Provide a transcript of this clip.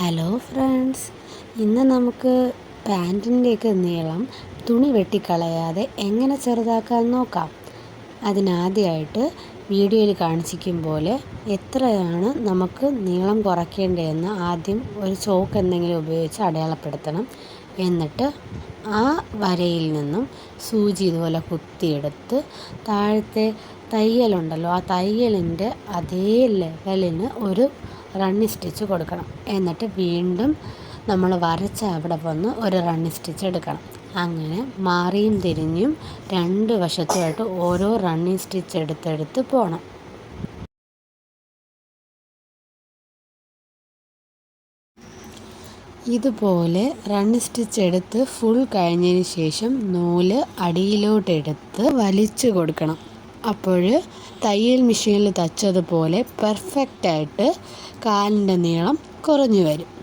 Hello friends ഇന്ന് നമുക്ക് പാന്റിന്റെയൊക്കെ നീളം തുണി വെട്ടിക്കളയാതെ എങ്ങനെ ചെറുതാക്കാൻ നോക്കാം? അതിനാദ്യമായിട്ട് വീഡിയോയിൽ കാണിച്ചിരിക്കും പോലെ എത്രയാണ് നമുക്ക് നീളം കുറയ്ക്കേണ്ടതെന്ന് ആദ്യം ഒരു ചോക്ക് എന്തെങ്കിലും ഉപയോഗിച്ച് അടയാളപ്പെടുത്തണം. എന്നിട്ട് ആ വരയിൽ നിന്നും സൂചി ഇതുപോലെ കുത്തിയെടുത്ത് താഴത്തെ തയ്യലുണ്ടല്ലോ ആ തയ്യലിന്റെ അതേ ലെവലിന് ഒരു റണ്ണി സ്റ്റിച്ച് കൊടുക്കണം. എന്നിട്ട് വീണ്ടും നമ്മൾ വരച്ച അവിടെ വന്ന് ഒരു റണ്ണി സ്റ്റിച്ച് എടുക്കണം. അങ്ങനെ മാറിയും തിരിഞ്ഞും രണ്ട് വശത്തുമായിട്ട് ഓരോ റണ്ണി സ്റ്റിച്ച് എടുത്തെടുത്ത് പോകണം ഇതുപോലെ റണ്ണി സ്റ്റിച്ച് എടുത്ത് ഫുൾ കഴിഞ്ഞതിന് ശേഷം നൂൽ അടിയിലോട്ടെടുത്ത് വലിച്ചു കൊടുക്കണം. അപ്പോൾ തയ്യൽ മെഷീനിൽ തച്ചതുപോലെ പെർഫെക്റ്റായിട്ട് കാലിന്റെ നീളം കുറഞ്ഞു വരും.